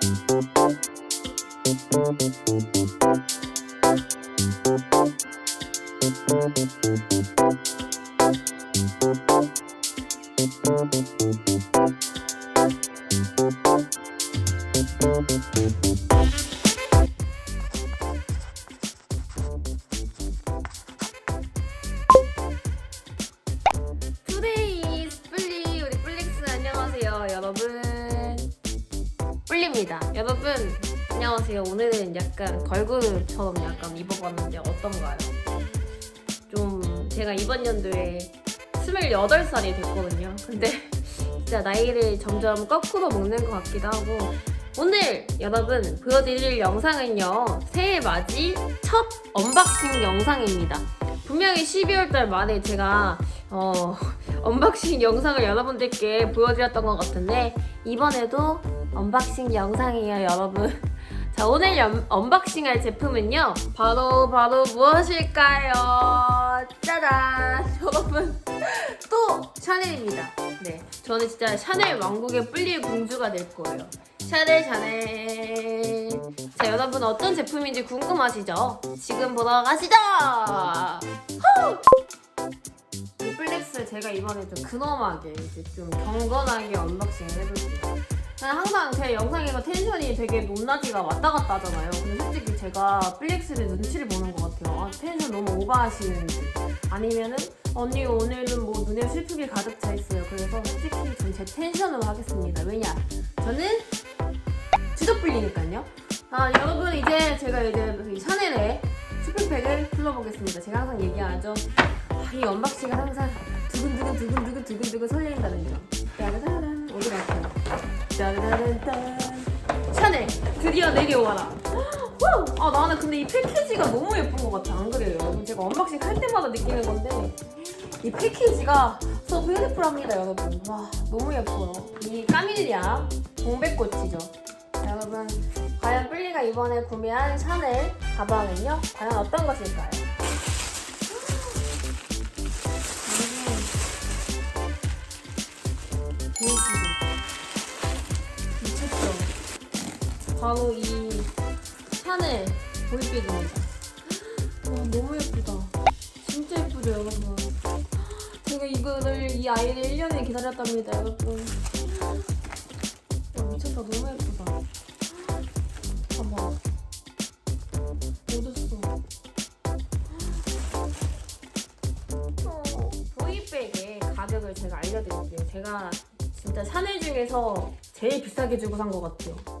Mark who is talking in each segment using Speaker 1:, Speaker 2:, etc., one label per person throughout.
Speaker 1: 투데 안녕하세요 오늘은 약간 걸그룹처럼 약간 입어봤는데 어떤가요? 좀 제가 이번 연도에 28살이 됐거든요. 근데 진짜 나이를 점점 거꾸로 먹는 것 같기도 하고. 오늘 여러분 보여드릴 영상은요 새해 맞이 첫 언박싱 영상입니다. 분명히 12월달 말에 제가 어, 언박싱 영상을 여러분들께 보여드렸던 것 같은데 이번에도 언박싱 영상이에요 여러분 자 오늘 연- 언박싱할 제품은요. 바로 바로 무엇일까요? 짜잔! 여러분 또 샤넬입니다. 네 저는 진짜 샤넬 왕국의 뿔리의 공주가 될 거예요. 샤넬 샤넬. 자 여러분 어떤 제품인지 궁금하시죠? 지금 보러 가시죠! 이 플렉스 제가 이번에 좀 근엄하게 이제 좀 경건하게 언박싱을 해볼게요. 저는 항상 제 영상에서 텐션이 되게 높낮이가 왔다 갔다 하잖아요. 근데 솔직히 제가 플렉스를 눈치를 보는 것 같아요. 아, 텐션 너무 오버하시는지. 아니면은 언니 오늘은 뭐 눈에 슬픔이 가득 차 있어요. 그래서 솔직히 전 제 텐션으로 하겠습니다. 왜냐? 저는 주접불리니까요. 아 여러분 이제 제가 이제 이 샤넬의 슈핑팩을 풀러보겠습니다. 제가 항상 얘기하죠. 아, 이 언박싱은 항상 두근두근 두근두근 두근두근 설레인다는 점. 어디 갈까요? 짜라란딴 샤넬 드디어 내려와라. 후! 아 나는 근데 이 패키지가 너무 예쁜 것 같아 안 그래요 여러분 제가 언박싱 할 때마다 느끼는 건데 이 패키지가 so beautiful합니다 여러분 와 너무 예뻐요 이 까밀리아 동백꽃이죠 자, 여러분 과연 뿔리가 이번에 구매한 샤넬 가방은요 과연 어떤 것일까요? 바로 이 샤넬 보이백입니다. 와 너무 예쁘다. 진짜 예쁘죠 여러분. 제가 이거를 이 아이를 1년에 기다렸답니다 여러분. 와 미쳤다 너무 예쁘다. 봐봐. 어딨어? 어, 보이백의 가격을 제가 알려드릴게요. 제가 진짜 샤넬 중에서 제일 비싸게 주고 산 것 같아요.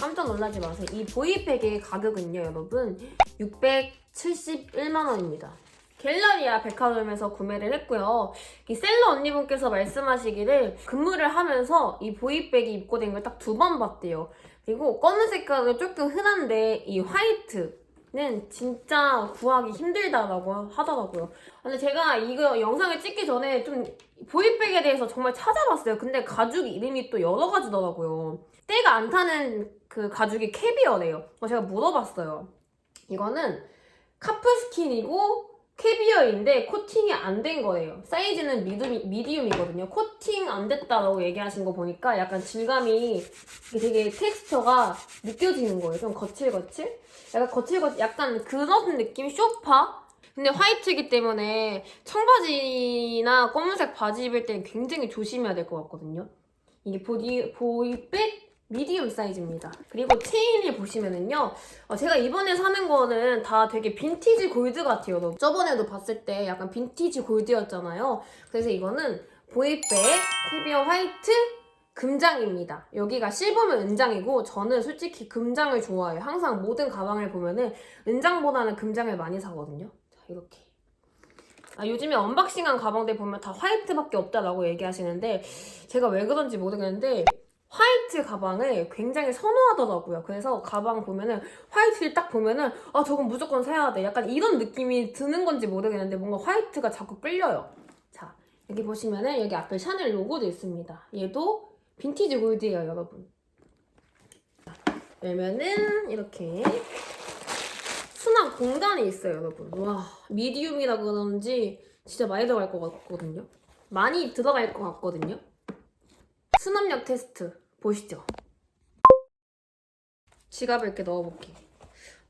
Speaker 1: 자, 깜짝 놀라지 마세요. 이 보이백의 가격은요, 여러분 671만 원입니다. 갤러리아 백화점에서 구매를 했고요. 이 셀러 언니분께서 말씀하시기를 근무를 하면서 이 보이백이 입고된 걸 딱 두 번 봤대요. 그리고 검은 색깔은 조금 흔한데 이 화이트 는 진짜 구하기 힘들다라고 하더라고요. 근데 제가 이거 영상을 찍기 전에 좀 보이백에 대해서 정말 찾아봤어요. 근데 가죽 이름이 또 여러 가지더라고요. 때가 안 타는 그 가죽이 캐비어래요. 어, 제가 물어봤어요. 이거는 카프스킨이고 캐비어인데 코팅이 안 된 거예요. 사이즈는 미디움, 미디움 이거든요. 코팅 안 됐다라고 얘기하신 거 보니까 약간 질감이 되게 텍스처가 느껴지는 거예요. 좀 거칠거칠? 약간 거칠거칠, 약간 그런 느낌? 쇼파? 근데 화이트이기 때문에 청바지나 검은색 바지 입을 때는 굉장히 조심해야 될 것 같거든요. 이게 보디, 보이백 미디움 사이즈입니다. 그리고 체인을 보시면은요. 어, 제가 이번에 사는 거는 다 되게 빈티지 골드 같아요. 저번에도 봤을 때 약간 빈티지 골드였잖아요. 그래서 이거는 보이백 캐비어 화이트 금장입니다. 여기가 실버면 은장이고 저는 솔직히 금장을 좋아해요. 항상 모든 가방을 보면은 은장보다는 금장을 많이 사거든요. 자, 이렇게. 아, 요즘에 언박싱한 가방들 보면 다 화이트밖에 없다라고 얘기하시는데 제가 왜 그런지 모르겠는데 화이트 가방을 굉장히 선호하더라고요. 그래서 가방 보면은 화이트를 딱 보면은 아 저건 무조건 사야 돼. 약간 이런 느낌이 드는 건지 모르겠는데 뭔가 화이트가 자꾸 끌려요. 자 여기 보시면은 여기 앞에 샤넬 로고도 있습니다. 얘도 빈티지 골드예요, 여러분. 자, 열면은 이렇게 수납 공간이 있어요, 여러분. 와 미디움이라 그런지 진짜 많이 들어갈 것 같거든요. 많이 들어갈 것 같거든요. 수납력 테스트 보시죠. 지갑을 이렇게 넣어볼게.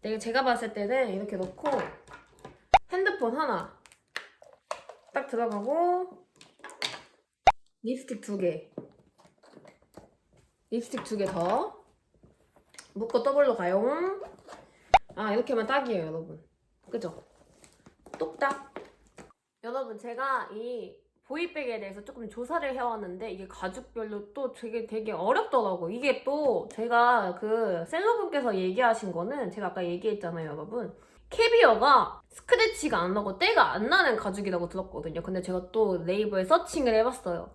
Speaker 1: 내가 제가 봤을 때는 이렇게 넣고 핸드폰 하나 딱 들어가고 립스틱 두 개. 립스틱 두 개 더. 묶고 더블로 가요. 아 이렇게 하면 딱이에요 여러분. 그죠? 똑딱. 여러분 제가 이 보이백에 대해서 조금 조사를 해왔는데 이게 가죽별로 또 되게 되게 어렵더라고. 이게 또 제가 그 셀러분께서 얘기하신 거는 제가 아까 얘기했잖아요, 여러분. 캐비어가 스크래치가 안 나고 때가 안 나는 가죽이라고 들었거든요. 근데 제가 또 네이버에 서칭을 해봤어요.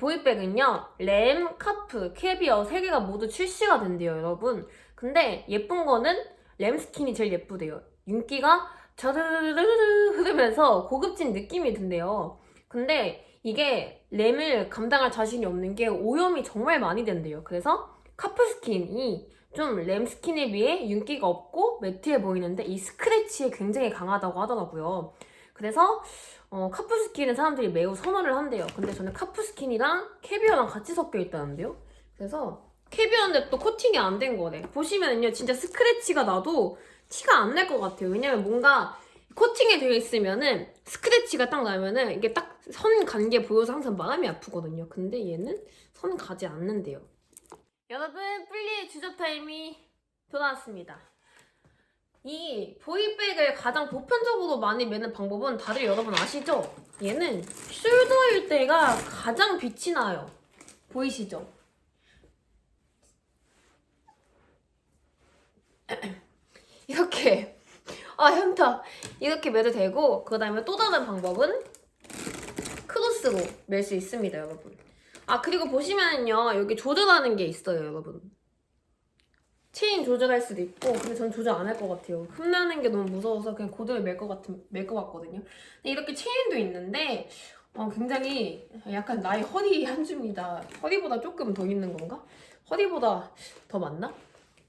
Speaker 1: 보이백은요, 램, 카프, 캐비어 세 개가 모두 출시가 된대요, 여러분. 근데 예쁜 거는 램 스킨이 제일 예쁘대요. 윤기가 자르르르르 흐르면서 고급진 느낌이 든대요. 근데 이게 램을 감당할 자신이 없는 게 오염이 정말 많이 된대요. 그래서 카프 스킨이 좀 램 스킨에 비해 윤기가 없고 매트해 보이는데 이 스크래치에 굉장히 강하다고 하더라고요. 그래서 어, 카프 스킨은 사람들이 매우 선호를 한대요. 근데 저는 카프 스킨이랑 캐비어랑 같이 섞여 있다는데요. 그래서 캐비어인데 또 코팅이 안 된 거래. 보시면은요, 진짜 스크래치가 나도 티가 안 날 것 같아요. 왜냐면 뭔가 코팅이 되어 있으면은 스크래치가 딱 나면은 이게 딱 선 간 게 보여서 항상 마음이 아프거든요. 근데 얘는 선 가지 않는데요. 여러분, 뿔리의 주접 타임이 돌아왔습니다. 이 보이백을 가장 보편적으로 많이 매는 방법은 다들 여러분 아시죠? 얘는 숄더일 때가 가장 빛이 나요. 보이시죠? 이렇게 아 현타. 이렇게 매도 되고 그 다음에 또 다른 방법은 크로스로 멜 수 있습니다 여러분. 아 그리고 보시면은요 여기 조절하는 게 있어요 여러분. 체인 조절할 수도 있고 근데 전 조절 안 할 것 같아요. 흠나는 게 너무 무서워서 그냥 고대로 멜 것 같은 멜것 같거든요. 근데 이렇게 체인도 있는데 어, 굉장히 약간 나의 허리 한 줌이다. 허리보다 조금 더 있는 건가? 허리보다 더 많나?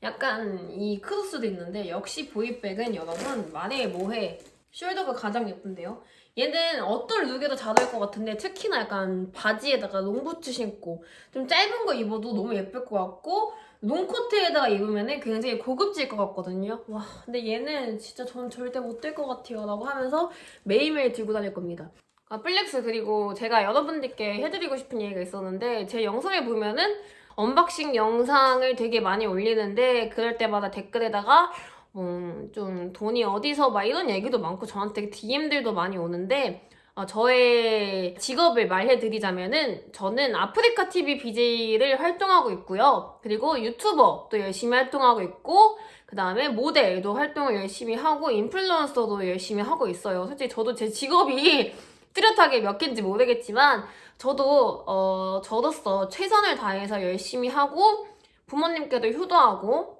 Speaker 1: 약간 이 크로스도 있는데 역시 보이백은 여러분 만에 뭐해. 숄더가 가장 예쁜데요. 얘는 어떤 룩에도 잘 어울릴 것 같은데 특히나 약간 바지에다가 롱부츠 신고 좀 짧은 거 입어도 너무 예쁠 것 같고 롱코트에다가 입으면 굉장히 고급질 것 같거든요. 와 근데 얘는 진짜 전 절대 못 될 것 같아요 라고 하면서 매일매일 들고 다닐 겁니다. 아 플렉스 그리고 제가 여러분들께 해드리고 싶은 얘기가 있었는데 제 영상을 보면은 언박싱 영상을 되게 많이 올리는데 그럴 때마다 댓글에다가 음, 좀 돈이 어디서 막 이런 얘기도 많고 저한테 DM들도 많이 오는데 어, 저의 직업을 말해드리자면은 저는 아프리카 TV BJ를 활동하고 있고요. 그리고 유튜버도 열심히 활동하고 있고 그 다음에 모델도 활동을 열심히 하고 인플루언서도 열심히 하고 있어요. 솔직히 저도 제 직업이 뚜렷하게 몇 개인지 모르겠지만 저도 어, 저로서 최선을 다해서 열심히 하고 부모님께도 효도하고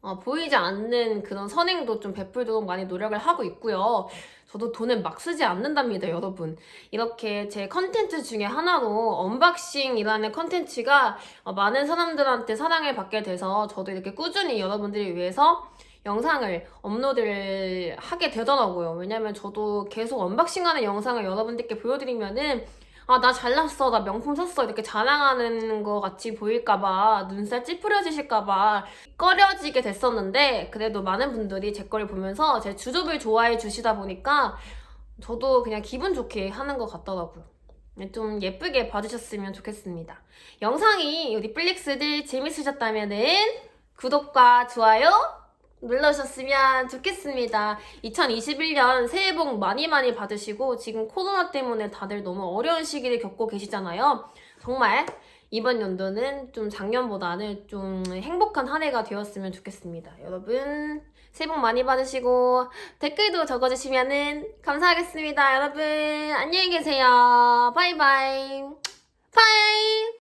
Speaker 1: 어, 보이지 않는 그런 선행도 좀 베풀도록 많이 노력을 하고 있고요. 저도 돈을 막 쓰지 않는답니다, 여러분. 이렇게 제 컨텐츠 중에 하나로 언박싱이라는 컨텐츠가 어, 많은 사람들한테 사랑을 받게 돼서 저도 이렇게 꾸준히 여러분들을 위해서 영상을 업로드를 하게 되더라고요. 왜냐면 저도 계속 언박싱하는 영상을 여러분들께 보여드리면은 아, 나 잘났어. 나 명품 샀어. 이렇게 자랑하는 거 같이 보일까봐, 눈살 찌푸려지실까봐 꺼려지게 됐었는데, 그래도 많은 분들이 제 거를 보면서 제 주접을 좋아해 주시다 보니까, 저도 그냥 기분 좋게 하는 것 같더라고요. 네, 좀 예쁘게 봐주셨으면 좋겠습니다. 영상이 우리 플릭스들 재밌으셨다면은, 구독과 좋아요 눌러주셨으면 좋겠습니다. 2021년 새해 복 많이 많이 받으시고 지금 코로나 때문에 다들 너무 어려운 시기를 겪고 계시잖아요. 정말 이번 연도는 좀 작년보다는 좀 행복한 한 해가 되었으면 좋겠습니다. 여러분 새해 복 많이 받으시고 댓글도 적어주시면 감사하겠습니다. 여러분 안녕히 계세요. 바이바이. 바이.